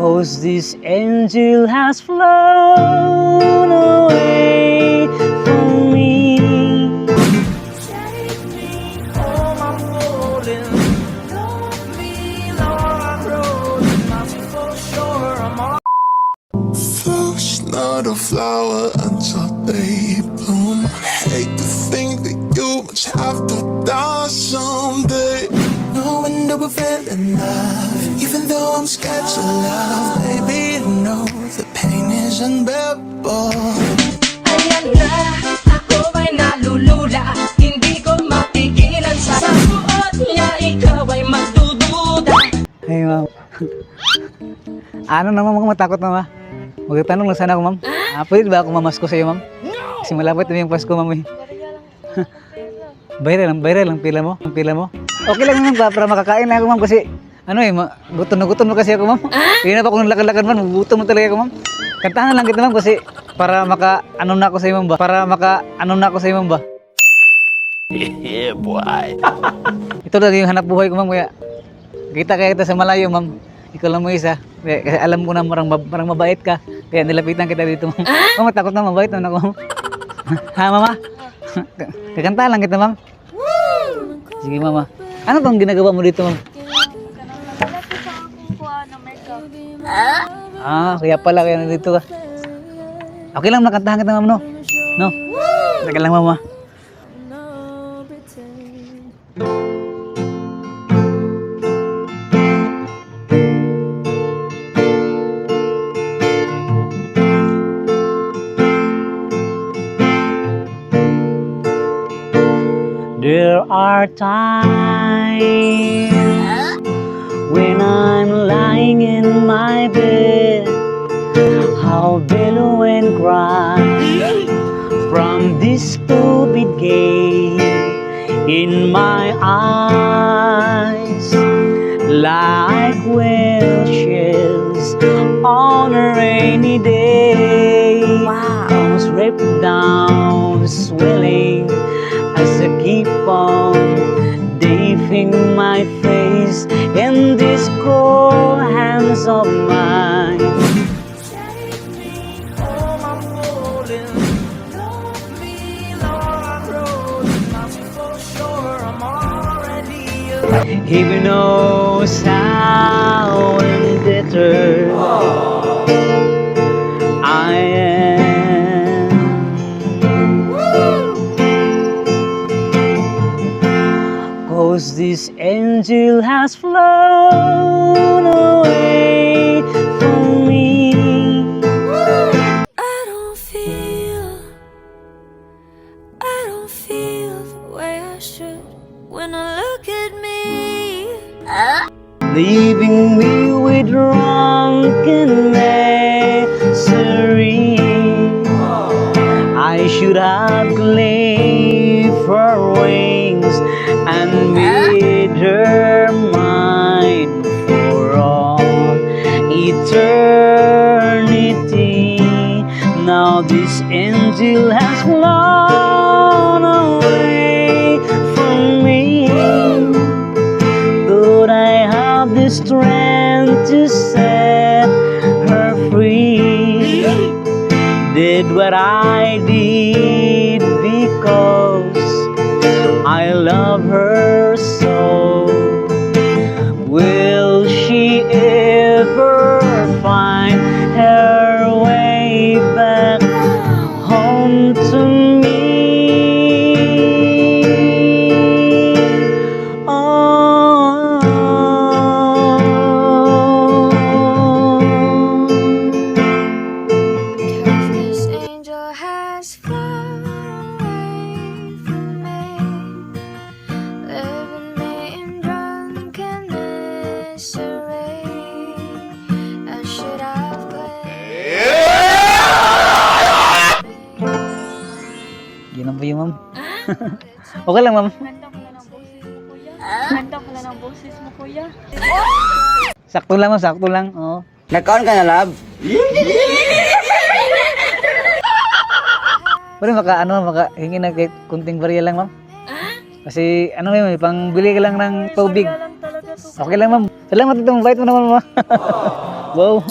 Cause this angel has flown away from me. Take me home, I'm. Ma'am. ano naman mga matakot na ma? Magtanong lang sana ako, ma'am. Ah, pwede ba ako mamasko sa'yo, ma'am? Kasi malapit na yung Pasko, ma'am. eh. Bayra lang, bayra lang pila mo, ang pila mo. Okay lang naman ba, para makakain lang ako, ma'am, kasi ano eh, ma- gutom na gutom na kasi ako, ma'am. Hindi na pa ako lakad-lakad, ma'am, gutom na talaga ako, ma'am. Kantahan lang kita, ma'am, kasi para maka, ano na ako sa'yo, ma'am ba? Para maka, ano na ako sa'yo, ma'am ba? Yeah, boy. Ito lang yung hanap buhay ko, ma'am, kaya kita kaya kita sa malayo, ma'am. Ikaw lang mo isa. Kaya, kasi alam ko na marang, marang mabait ka. Kaya nilapitan kita dito, ma'am. Ma'am, takot na mabait naman ako, ha, mama? Kakanta lang kita, ma'am. Sige, mama. Ano bang ginagawa mo dito, ma'am? Ah, kaya pala kaya nandito ka. Okay lang, nakantahan kita, ma'am, no? No? Teka lang, mama. There time. when I'm lying in my bed, I'll bellow and cry from this stupid game in my eyes, like whale shells on a rainy day. Comes ripped down, swelling my face in these cold hands of mine. Take me home, angel has flown away from me. I don't feel, I don't feel the way I should when I look at me. leaving me with drunken misery. I should have clave Now this angel has flown away from me. But I have the strength to set her free. Did what I did because I love her so. Yan ang ba yung ma'am? okay lang ma'am. Ganda pala ng boses mo, kuya. Ganda pala ng boses mo, kuya. Sakto lang ma'am, sakto lang. Oo. Nagkaon ka na, love? Pwede maka ano, maka hingi na kahit kunting barya lang ma'am. Kasi ano yun, pang bili ka lang ng tubig. Okay lang ma'am. Salamat ito, mabait mo naman ma'am. Wow.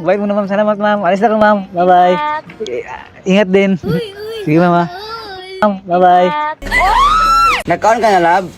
Bait mo na ma'am. Salamat ma'am. Alis na ka ma'am. Bye-bye. Eh, Ingat din. Sige mama. Bye bye. Nakuan ka na, love.